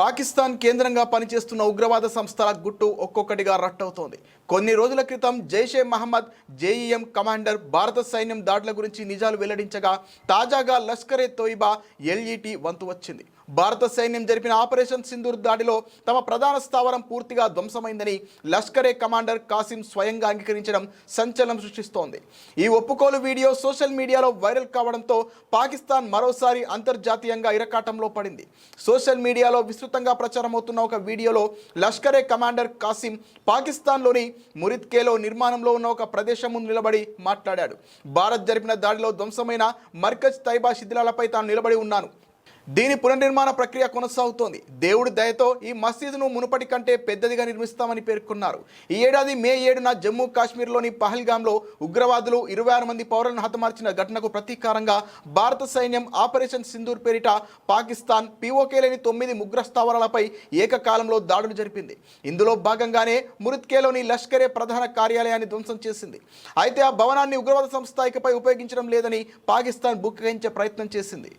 పాకిస్తాన్ కేంద్రంగా పనిచేస్తున్న ఉగ్రవాద సంస్థల గుట్టు ఒక్కొక్కటిగా రట్టవుతోంది కొన్ని రోజుల క్రితం జైషే మహమ్మద్ జేఈఎం కమాండర్ భారత సైన్యం దాడుల గురించి నిజాలు వెల్లడించగా తాజాగా లష్కరే తోయిబా ఎల్ఈటి వంతు వచ్చింది. భారత సైన్యం జరిపిన ఆపరేషన్ సింధూర్ దాడిలో తమ ప్రధాన స్థావరం పూర్తిగా ధ్వంసమైందని లష్కరే కమాండర్ కాసిం స్వయంగా అంగీకరించడం సంచలనం సృష్టిస్తోంది. ఈ ఒప్పుకోలు వీడియో సోషల్ మీడియాలో వైరల్ కావడంతో పాకిస్తాన్ మరోసారి అంతర్జాతీయంగా ఇరకాటంలో పడింది. సోషల్ మీడియాలో విస్తృతంగా ప్రచారమవుతున్న ఒక వీడియోలో లష్కరే కమాండర్ కాసిం పాకిస్తాన్లోని మురిద్కేలో నిర్మాణంలో ఉన్న ఒక ప్రదేశం ముందు నిలబడి మాట్లాడాడు. భారత్ జరిపిన దాడిలో ధ్వంసమైన మర్కజ్ తైబా శిథిలాలపై తాను నిలబడి ఉన్నాను. దీని పునర్నిర్మాణ ప్రక్రియ కొనసాగుతోంది. దేవుడి దయతో ఈ మసీదును మునుపటి కంటే పెద్దదిగా నిర్మిస్తామని పేర్కొన్నారు. ఈ ఏడాది మే ఏడున జమ్మూ కాశ్మీర్లోని పహల్గామ్లో ఉగ్రవాదులు ఇరవై ఆరు మంది పౌరులను హతమార్చిన ఘటనకు ప్రతీకారంగా భారత సైన్యం ఆపరేషన్ సింధూర్ పేరిట పాకిస్తాన్ పీఓకే లేని తొమ్మిది ముగ్ర స్థావరాలపై ఏకకాలంలో దాడులు జరిపింది. ఇందులో భాగంగానే మురిత్కేలోని లష్కరే ప్రధాన కార్యాలయాన్ని ధ్వంసం చేసింది. అయితే ఆ భవనాన్ని ఉగ్రవాద సంస్థ ఇకపై ఉపయోగించడం లేదని పాకిస్తాన్ బుక్కించే ప్రయత్నం చేసింది.